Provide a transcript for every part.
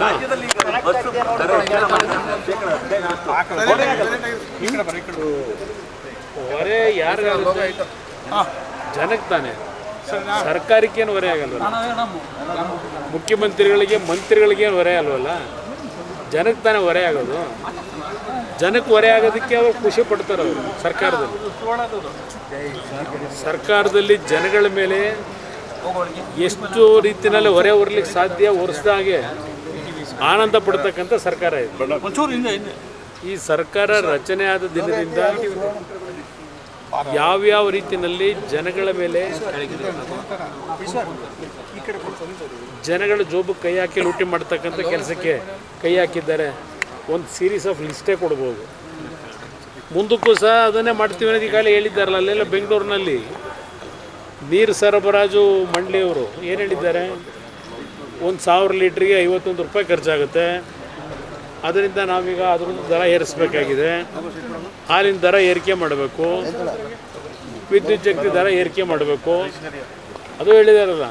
ರಾಜ್ಯದಲ್ಲಿ ಬಸ್ಸು. ಹೊರೆ ಯಾರಿಗಾಗುತ್ತೆ ಜನಕ್ಕೆ ತಾನೆ. ಸರ್ಕಾರಕ್ಕೇನು ಹೊರೆ ಆಗಲ್ವಲ್ಲ? ಮುಖ್ಯಮಂತ್ರಿಗಳಿಗೆ ಮಂತ್ರಿಗಳಿಗೇನು ಹೊರೆ ಅಲ್ವಲ್ಲ? ಜನಕ್ಕೆ ತಾನೇ ಹೊರೆ ಆಗೋದು. ಜನಕ್ಕೆ ಹೊರೆ ಆಗೋದಕ್ಕೆ ಅವ್ರು ಖುಷಿ ಪಡ್ತಾರೆ ಅವರು ಸರ್ಕಾರದಲ್ಲಿ. ಸರ್ಕಾರದಲ್ಲಿ ಜನಗಳ ಮೇಲೆ ಎಷ್ಟು ರೀತಿಯಲ್ಲಿ ಹೊರೆ ಹೊರಲಿಕ್ಕೆ ಸಾಧ್ಯ? ಹೊರಿಸ್ದ ಹಾಗೆ. ಆನಂದ ಪಡ್ತಕ್ಕಂಥ ಸರ್ಕಾರ ಇದೆ. ಈ ಸರ್ಕಾರ ರಚನೆ ಆದ ದಿನದಿಂದ ಯಾವ್ಯಾವ ರೀತಿಯಲ್ಲಿ ಜನಗಳ ಮೇಲೆ ಜನಗಳ ಜೋಬು ಕೈ ಹಾಕಿ ಲೂಟಿ ಮಾಡ್ತಕ್ಕಂಥ ಕೆಲಸಕ್ಕೆ ಕೈ ಹಾಕಿದ್ದಾರೆ. ಒಂದು ಸೀರೀಸ್ ಆಫ್ ಲಿಸ್ಟೇ ಕೊಡ್ಬೋದು. ಮುಂದಕ್ಕೂ ಸಹ ಅದನ್ನೇ ಮಾಡ್ತೀವಿ ಅನ್ನೋದು ಈಗಾಗಲೇ ಹೇಳಿದ್ದಾರಲ್ಲ ಅಲ್ಲೆಲ್ಲ ಬೆಂಗಳೂರಿನಲ್ಲಿ. ನೀರು ಸರಬರಾಜು ಮಂಡಳಿಯವರು ಏನು ಹೇಳಿದ್ದಾರೆ? ಒಂದು ಸಾವಿರ ಲೀಟ್ರಿಗೆ ಐವತ್ತೊಂದು ರೂಪಾಯಿ ಖರ್ಚಾಗುತ್ತೆ. ಅದರಿಂದ ನಾವೀಗ ಅದ್ರದ್ದು ದರ ಏರಿಸಬೇಕಾಗಿದೆ. ಹಾಲಿನ ದರ ಏರಿಕೆ ಮಾಡಬೇಕು. ವಿದ್ಯುತ್ ಶಕ್ತಿ ದರ ಏರಿಕೆ ಮಾಡಬೇಕು. ಅದು ಹೇಳಿದಾರಲ್ಲ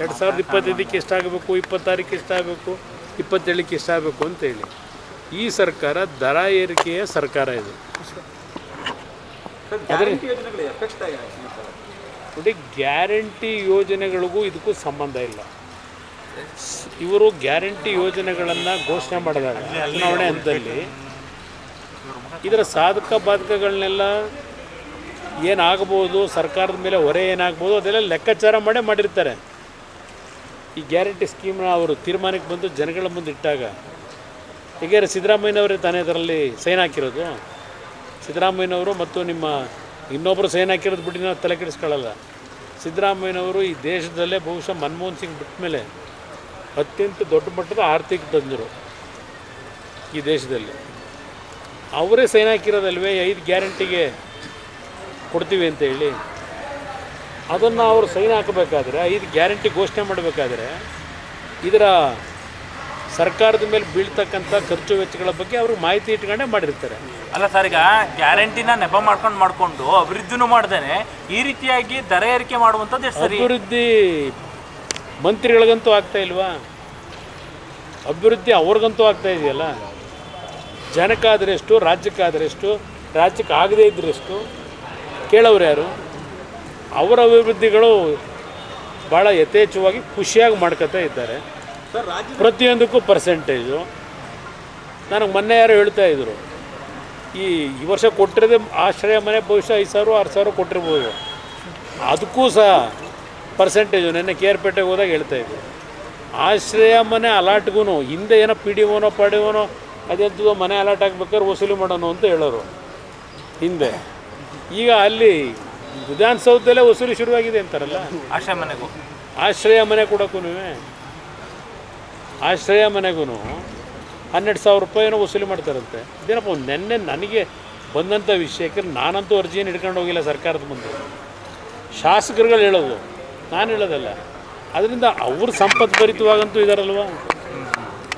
ಎರಡು ಸಾವಿರದ ಇಪ್ಪತ್ತೈದಕ್ಕೆ ಎಷ್ಟಾಗಬೇಕು ಇಪ್ಪತ್ತಾರಕ್ಕೆ ಎಷ್ಟಾಗಬೇಕು ಇಪ್ಪತ್ತೇಳಕ್ಕೆ ಎಷ್ಟಾಗಬೇಕು ಅಂತೇಳಿ ಈ ಸರ್ಕಾರ ದರ ಏರಿಕೆಯ ಸರ್ಕಾರ ಇದು. ಸರ್, ಗ್ಯಾರಂಟಿ ಯೋಜನೆಗಳಿಗೂ ಇದಕ್ಕೂ ಸಂಬಂಧ ಇಲ್ಲ. ಇವರು ಗ್ಯಾರಂಟಿ ಯೋಜನೆಗಳನ್ನು ಘೋಷಣೆ ಮಾಡಿದಾಗ, ಚುನಾವಣೆ ಹಂತದಲ್ಲಿ ಇದರ ಸಾಧಕ ಬಾಧಕಗಳನ್ನೆಲ್ಲ ಏನಾಗ್ಬೋದು, ಸರ್ಕಾರದ ಮೇಲೆ ಹೊರೆ ಏನಾಗ್ಬೋದು, ಅದೆಲ್ಲ ಲೆಕ್ಕಾಚಾರ ಮಾಡೇ ಮಾಡಿರ್ತಾರೆ. ಈ ಗ್ಯಾರಂಟಿ ಸ್ಕೀಮ್ನ ಅವರು ತೀರ್ಮಾನಕ್ಕೆ ಬಂದು ಜನಗಳ ಮುಂದೆ ಇಟ್ಟಾಗ ಈಗ ಸಿದ್ದರಾಮಯ್ಯನವರೇ ತಾನೇ ಇದರಲ್ಲಿ ಸೈನ್ ಹಾಕಿರೋದು? ಸಿದ್ದರಾಮಯ್ಯನವರು ಮತ್ತು ನಿಮ್ಮ ಇನ್ನೊಬ್ಬರು ಸೈನ್ ಹಾಕಿರೋದು ಬಿಟ್ಟು ನಾವು ತಲೆ ಕೆಡಿಸ್ಕೊಳ್ಳಲ್ಲ. ಸಿದ್ದರಾಮಯ್ಯನವರು ಈ ದೇಶದಲ್ಲೇ ಬಹುಶಃ ಮನಮೋಹನ್ ಸಿಂಗ್ ಬಿಟ್ಟ ಮೇಲೆ ಅತ್ಯಂತ ದೊಡ್ಡ ಮಟ್ಟದ ಆರ್ಥಿಕ ತಜ್ಞರು ಈ ದೇಶದಲ್ಲಿ. ಅವರೇ ಸೈನ್ ಹಾಕಿರೋದಲ್ವೇ? ಐದು ಗ್ಯಾರಂಟಿಗೆ ಕೊಡ್ತೀವಿ ಅಂತ ಹೇಳಿ. ಅದನ್ನು ಅವರು ಸೈನ್ ಹಾಕಬೇಕಾದ್ರೆ ಐದು ಗ್ಯಾರಂಟಿ ಘೋಷಣೆ ಮಾಡಬೇಕಾದ್ರೆ ಇದರ ಸರ್ಕಾರದ ಮೇಲೆ ಬೀಳ್ತಕ್ಕಂಥ ಖರ್ಚು ವೆಚ್ಚಗಳ ಬಗ್ಗೆ ಅವ್ರಿಗೆ ಮಾಹಿತಿ ಇಟ್ಕೊಂಡೇ ಮಾಡಿರ್ತಾರೆ. ಅಲ್ಲ ಸರ್ ಈಗ ಗ್ಯಾರಂಟಿನ ನೆಪ ಮಾಡ್ಕೊಂಡು ಮಾಡಿಕೊಂಡು ಅಭಿವೃದ್ಧಿನೂ ಮಾಡ್ದೇನೆ ಈ ರೀತಿಯಾಗಿ ದರ ಏರಿಕೆ ಮಾಡುವಂಥದ್ದು ಅಭಿವೃದ್ಧಿ ಮಂತ್ರಿಗಳಿಗಂತೂ ಆಗ್ತಾ ಇಲ್ವಾ? ಅಭಿವೃದ್ಧಿ ಅವ್ರಿಗಂತೂ ಆಗ್ತಾ ಇದೆಯಲ್ಲ? ಜನಕ್ಕಾದರೆಷ್ಟು ಎಷ್ಟು ರಾಜ್ಯಕ್ಕಾದ್ರೆ ಎಷ್ಟು ರಾಜ್ಯಕ್ಕೆ ಆಗದೇ ಇದ್ದರೆಷ್ಟು ಕೇಳೋರು ಯಾರು? ಅವರ ಅಭಿವೃದ್ಧಿಗಳು ಭಾಳ ಯಥೇಚ್ಛವಾಗಿ ಖುಷಿಯಾಗಿ ಮಾಡ್ಕೋತಾ ಇದ್ದಾರೆ. ಪ್ರತಿಯೊಂದಕ್ಕೂ ಪರ್ಸೆಂಟೇಜು ನನಗೆ ಮೊನ್ನೆ ಯಾರು ಹೇಳ್ತಾ ಇದ್ರು. ಈ ಈ ವರ್ಷ ಕೊಟ್ಟಿರೋದೇ ಆಶ್ರಯ ಮನೆ ಬಹುಶಃ ಐದು ಸಾವಿರ ಆರು ಸಾವಿರ ಕೊಟ್ಟಿರ್ಬೋದು. ಅದಕ್ಕೂ ಸಹ ಪರ್ಸೆಂಟೇಜು ನೆನ್ನೆ ಕೆ ಆರ್ ಪೇಟೆಗೆ ಹೋದಾಗ ಹೇಳ್ತಾ ಆಶ್ರಯ ಮನೆ ಅಲಾಟ್ಗೂ ಹಿಂದೆ ಏನೋ ಪಿ ಡಿ ಓನೋ ಪಡಿ ಓನೋ ಅದೆಂಥದೋ ಮನೆ ಅಲಾಟ್ ಆಗ್ಬೇಕಾದ್ರೆ ವಸೂಲಿ ಮಾಡೋಣ ಅಂತ ಹೇಳೋರು. ಹಿಂದೆ. ಈಗ ಅಲ್ಲಿ ವಿಧಾನಸೌಧದಲ್ಲೇ ವಸೂಲಿ ಶುರುವಾಗಿದೆ ಅಂತಾರಲ್ಲ? ಆಶ್ರಯ ಮನೆಗೂ. ಆಶ್ರಯ ಮನೆ ಕೊಡೋಕ್ಕೂ ಆಶ್ರಯ ಮನೆಗೂ ಹನ್ನೆರಡು ಸಾವಿರ ರೂಪಾಯಿನೋ ವಸೂಲಿ ಮಾಡ್ತಾರಂತೆ. ಇದೇನಪ್ಪ ನೆನ್ನೆ ನನಗೆ ಬಂದಂಥ ವಿಷಯಕ್ಕೆ ನಾನಂತೂ ಅರ್ಜಿಯನ್ನು ಹಿಡ್ಕೊಂಡು ಹೋಗಿಲ್ಲ ಸರ್ಕಾರದ ಮುಂದೆ. ಶಾಸಕರುಗಳು ಹೇಳೋದು ನಾನು ಹೇಳೋದಲ್ಲ. ಅದರಿಂದ ಅವ್ರ ಸಂಪತ್ತು ಭರಿತವಾಗಂತೂ ಇದಾರಲ್ವ?